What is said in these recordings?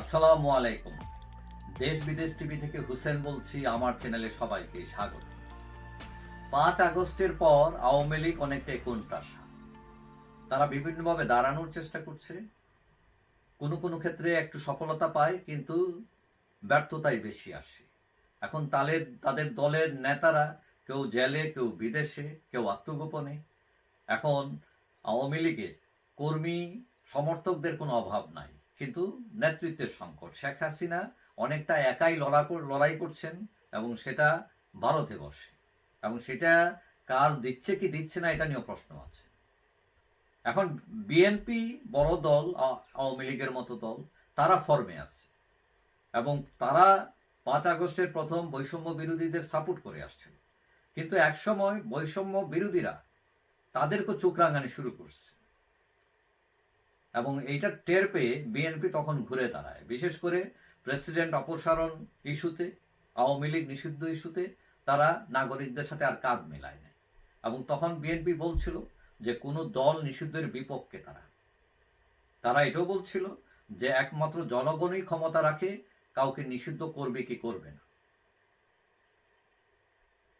আসসালামু আলাইকুম। দেশ বিদেশ টিভি থেকে হুসেন বলছি, আমার চ্যানেলে সবাইকে স্বাগত। পাঁচ আগস্টের পর আওয়ামী লীগ অনেকটাই কোণঠাসা। তারা বিভিন্নভাবে দাঁড়ানোর চেষ্টা করছে। কোনো কোনো ক্ষেত্রে একটু সফলতা পায়, কিন্তু ব্যর্থতাই বেশি আসে। এখন তাদের তাদের দলের নেতারা কেউ জেলে, কেউ বিদেশে, কেউ আত্মগোপনে। এখন আওয়ামী লীগে কর্মী সমর্থকদের কোনো অভাব নাই। কিন্তু নেতৃত্বের সংকট। শেখ হাসিনা অনেকটা একাই লড়া লড়াই করছেন এবং সেটা ভারতে বসে। এবং সেটা কাজ দিচ্ছে কি দিচ্ছে না এটা নিয়েও প্রশ্ন আছে। এখন বিএনপি বড় দল আওয়ামী লীগের মতো দল, তারা ফর্মে আছে। এবং তারা পাঁচ আগস্টের প্রথম বৈষম্য বিরোধীদের সাপোর্ট করে আসছিল। কিন্তু একসময় বৈষম্য বিরোধীরা তাদেরকে চোখ রাঙানি শুরু করছে। এবং এইটা টের পেয়ে বিএনপি তখন ঘুরে দাঁড়ায়। বিশেষ করে প্রেসিডেন্ট অপসারণ ইস্যুতে, আওয়ামী লীগ নিষিদ্ধ ইস্যুতে, তারা নাগরিকদের সাথে আর কাঁধ মেলায় না। এবং তখন বিএনপি বলছিল যে কোনো দল নিষিদ্ধের বিপক্ষে তারা। তারা এটাও বলছিল যে একমাত্র জনগণই ক্ষমতা রাখে, কাউকে নিষিদ্ধ করবে কি করবে না।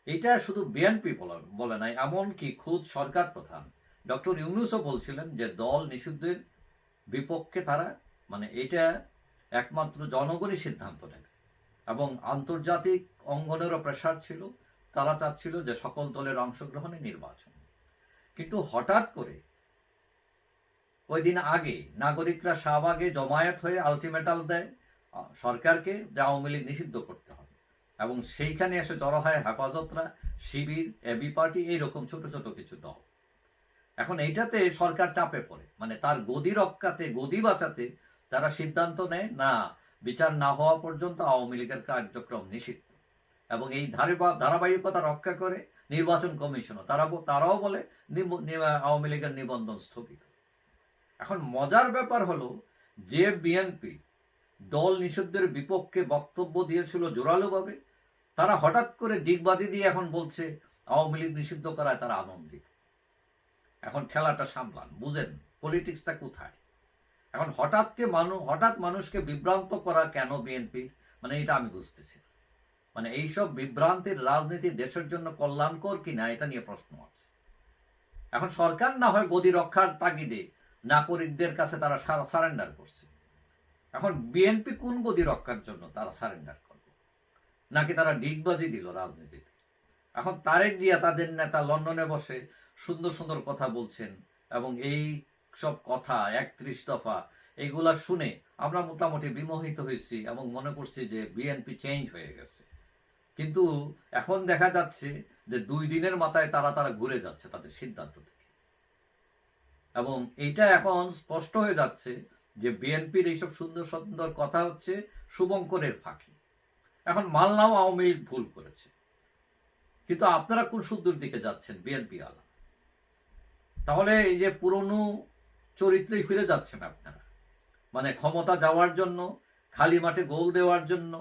এটা শুধু বিএনপি বলে নাই, এমনকি খুদ সরকার প্রধান ডক্টর ইউনুসও বলছিলেন যে দল নিষিদ্ধের বিপক্ষে তারা মানে এটা একমাত্র জনগণই সিদ্ধান্ত নেবে। এবং আন্তর্জাতিক অঙ্গনেরও প্রেশার ছিল, তারা চাচ্ছিল যে সকল দলের অংশগ্রহণে নির্বাচন। কিন্তু হঠাৎ করে ওই দিন আগে নাগরিকরা শাহবাগে জমায়েত হয়ে আলটিমেটাল দেয়, সরকারকে যে আওয়ামী লীগ নিষিদ্ধ করতে হবে। এবং সেইখানে এসে জড়ো হয় হেফাজতরা, শিবির, এবি পার্টি, এইরকম ছোট ছোট কিছু দল। এখন এইটাতে সরকার চাপে পড়ে। মানে তার গদি রক্ষাতে, গদি বাঁচাতে তারা সিদ্ধান্ত নেয়, না, বিচার না হওয়া পর্যন্ত আওয়ামী লীগের কার্যক্রম নিষিদ্ধ। এবং এই ধারাবা- ধারাবাহিকতা রক্ষা করে নির্বাচন কমিশনও। তারা তারাও বলে আওয়ামী লীগের নিবন্ধন স্থগিত। এখন মজার ব্যাপার হলো, যে বিএনপি দল নিষিদ্ধের বিপক্ষে বক্তব্য দিয়েছিল জোরালোভাবে, তারা হঠাৎ করে ডিগবাজি দিয়ে এখন বলছে, আওয়ামী লীগ নিষিদ্ধ করায় তারা আনন্দিত। এখন ঠেলাটা সামলান, বুঝেন পলিটিক্সটা কোথায়? এখন হঠাৎকে মানুষ হঠাৎ মানুষকে বিভ্রান্ত করা কেন বিএনপি মানে এটা আমি বুঝতেছি। মানে এইসব বিভ্রান্তির রাজনীতি দেশের জন্য কল্যাণকর কিনা, এটা নিয়ে প্রশ্ন আছে। এখন সরকার না হয় গদি রক্ষার তাগিদে নাগরিকদের কাছে তারা সারেন্ডার করছে। এখন বিএনপি কোন গদি রক্ষার জন্য তারা সারেন্ডার করবে? নাকি তারা ডিগবাজি দিল রাজনীতিতে? এখন তারেক জিয়া তাদের নেতা লন্ডনে বসে সুন্দর সুন্দর কথা বলছেন এবং এই সব কথা একত্রিশ দফা, এগুলা শুনে আমরা মোটামুটি বিমোহিত হয়েছি এবং মনে করছি যে বিএনপি চেঞ্জ হয়ে গেছে। কিন্তু এখন দেখা যাচ্ছে যে দুই দিনের মাথায় তারা তারা ঘুরে যাচ্ছে তাদের সিদ্ধান্ত থেকে। এবং এইটা এখন স্পষ্ট হয়ে যাচ্ছে যে বিএনপির এইসব সুন্দর সুন্দর কথা হচ্ছে শুভঙ্করের ফাঁকি। এখন মানলাম আওয়ামী লীগ ভুল করেছে। কিন্তু আপনারা কোন শুদ্ধর দিকে যাচ্ছেন বিএনপি আলা? তাহলে এই যে পুরনো চরিত্রেই ফিরে যাচ্ছেন আপনারা। মানে ক্ষমতা যাওয়ার জন্য, খালি মাঠে গোল দেওয়ার জন্য,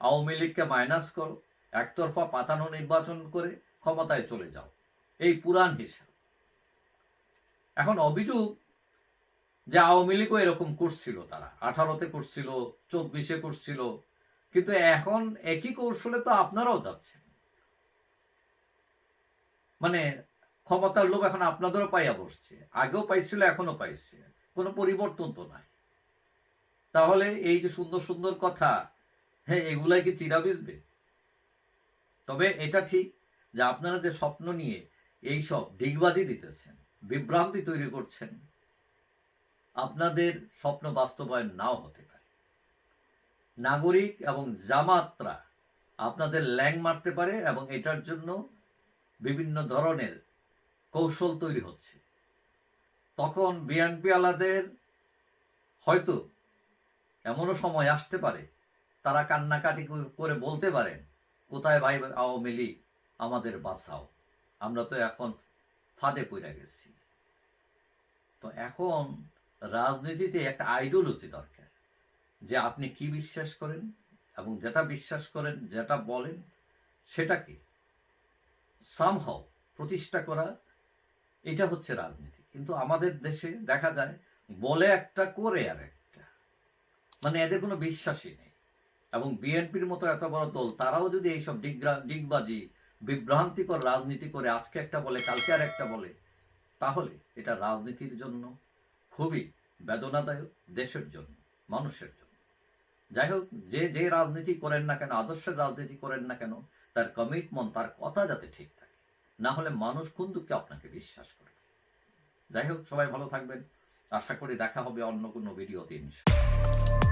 আওয়ামী লীগকে মাইনাস করো, একতরফা পাতানো নির্বাচন করে ক্ষমতায় চলে যাও। এই পুরাণ হিসাব। এখন অভিযোগ যে আওয়ামী লীগও এরকম করছিল তারা। আঠারোতে করছিল চব্বিশে করছিল কিন্তু এখন একই কৌশলে তো আপনারাও যাচ্ছেন। মানে ক্ষমতার লোভ এখন আপনাদেরও পাইয়া বসছে। আগেও পাইছিল এখনও পাইছে। কোনো পরিবর্তন তো নাই। তাহলে এই যে সুন্দর সুন্দর কথা হ্যাঁ এগুলাই কি চিরা বিজবে তবে এটা ঠিক যে আপনারা যে স্বপ্ন নিয়ে এই সব ডিগবাজি দিতেছেন, বিভ্রান্তি তৈরি করছেন, আপনাদের স্বপ্ন বাস্তবায়ন নাও হতে পারে। নাগরিক এবং জামাতরা আপনাদের ল্যাং মারতে পারে এবং এটার জন্য বিভিন্ন ধরনের কৌশল তৈরি হচ্ছে। তখন বিএনপি আলাদের হয়তো এমনও সময় আসতে পারে, তারা কান্নাকাটি করে- বলতে পারেন, কোথায় ভাই আওয়ামী লীগ? আমাদের বাঁচাও। আমরা তো এখন ফাঁদে পড়ে গেছি। তো এখন রাজনীতিতে একটা আইডিওলজি দরকার, যে আপনি কি বিশ্বাস করেন এবং যেটা বিশ্বাস করেন, যেটা বলেন, সেটাকে সামহাও প্রতিষ্ঠা করা এটা হচ্ছে রাজনীতি। কিন্তু আমাদের দেশে দেখা যায়, বলে একটা, করে আর একটা। মানে এদের কোনো বিশ্বাসই নেই। এবং বিএনপির মতো এত বড় দল, তারাও যদি এইসব ডিগরা- ডিগবাজি, বিভ্রান্তিকর রাজনীতি করে আজকে একটা বলে, কালকে আর একটা বলে, তাহলে এটা রাজনীতির জন্য খুবই বেদনাদায়ক, দেশের জন্য, মানুষের জন্য। যাই হোক, যে যে রাজনীতি করেন না কেন, আদর্শের রাজনীতি করেন না কেন, তার কমিটমেন্ট তার কথা যাতে ঠিক না হলে মানুষ কোন দুঃখে আপনাকে বিশ্বাস করে যাই হোক, সবাই ভালো থাকবেন আশা করি দেখা হবে অন্য কোনো ভিডিওতে ইনশাআল্লাহ।